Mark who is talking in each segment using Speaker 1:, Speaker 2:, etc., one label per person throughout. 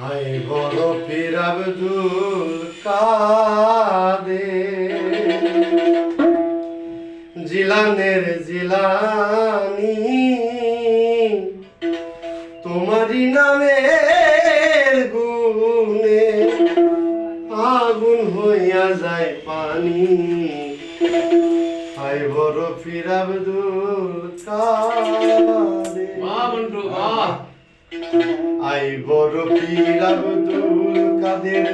Speaker 1: High বড় পীর আব্দুল কাদের জিলানের জিলানি, তোমারই নামের গুণে আগুন হইয়া যায় পানি। হাই বড় পীর আব্দুল কাদের
Speaker 2: বাহ বন্ধু, বাহ।
Speaker 1: আই বড় পীর আব্দুল কাদের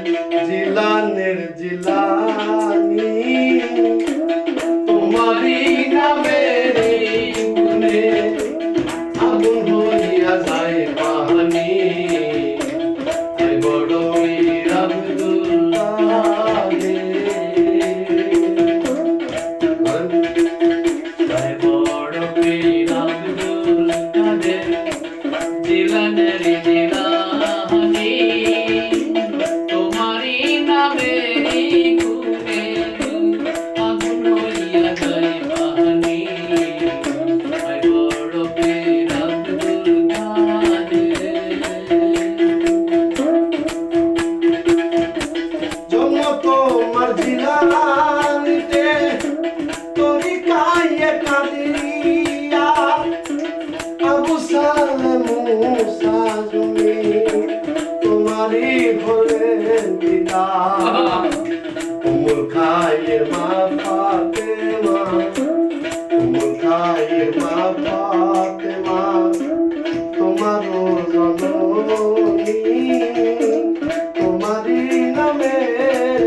Speaker 1: জিলানের জিলানি। তোমারই নামে আগুন হইয়া যায় পানি জমি তোমারই হলেন পিতা উমুল খায়ের মা ফাতেমা উমুল খায়ের মা ফাতেমা তোমারও জননী তোমারই নামের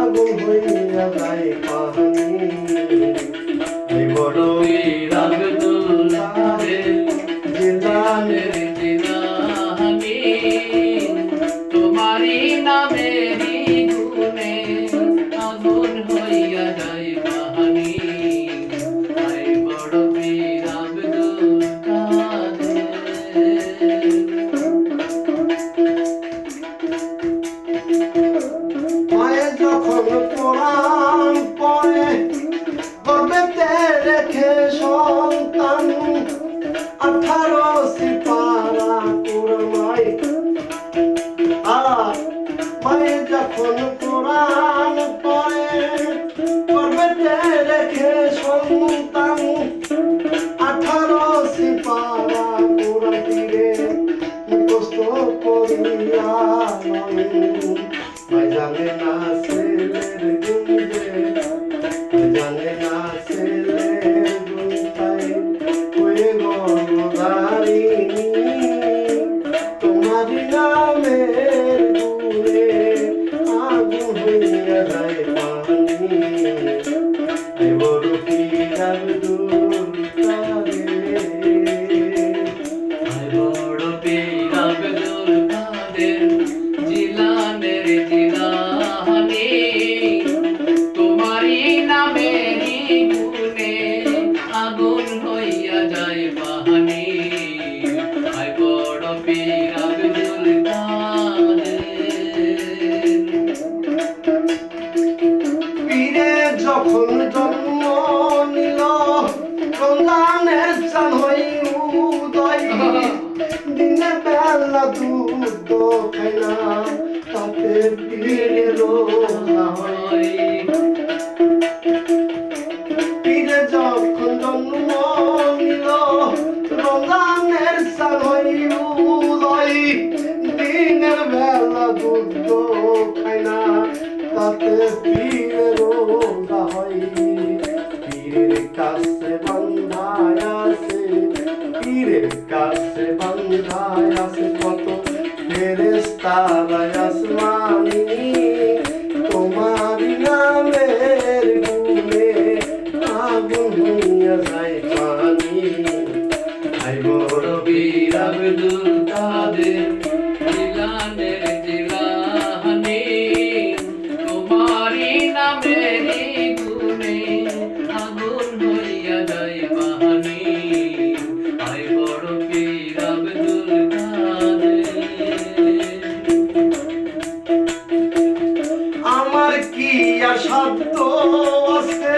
Speaker 1: আগুন হইয়া যায় পানি বড় সন্তান আঠারো সিপারা তীরে মুখস্থ করিয়া জানে না ছেলের গুঞ্জে জানে না ছেলের গুঞ্জাই হয়ে গদারিনী তোমার দুধ খাই না তাতে পীরের পীরে যখন জন্ম ফেরেস্তারা আসমানি তোমার নামের গুণে আগুন হইয়া যায় পানি। আই বড়
Speaker 2: পীর আব্দুল কাদের সাধ্য আছে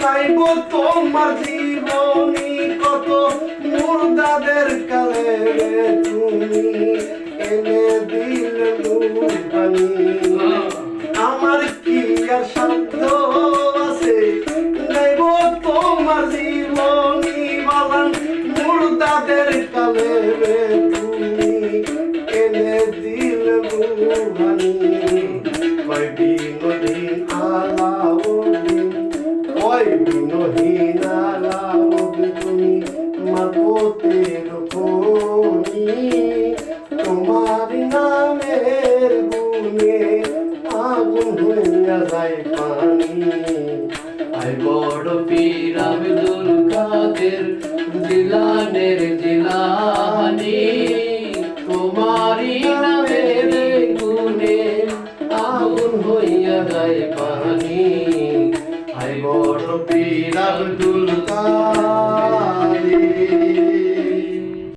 Speaker 2: নাইব তোমার জীবনী কত মুর্দাদের কালে তুমি এনে দিলে। পানি। আই বড় পীর আব্দুল কাদের
Speaker 1: দিলানের দিলানি তোমারি নামের গুণে আগুন হইয়া যায়।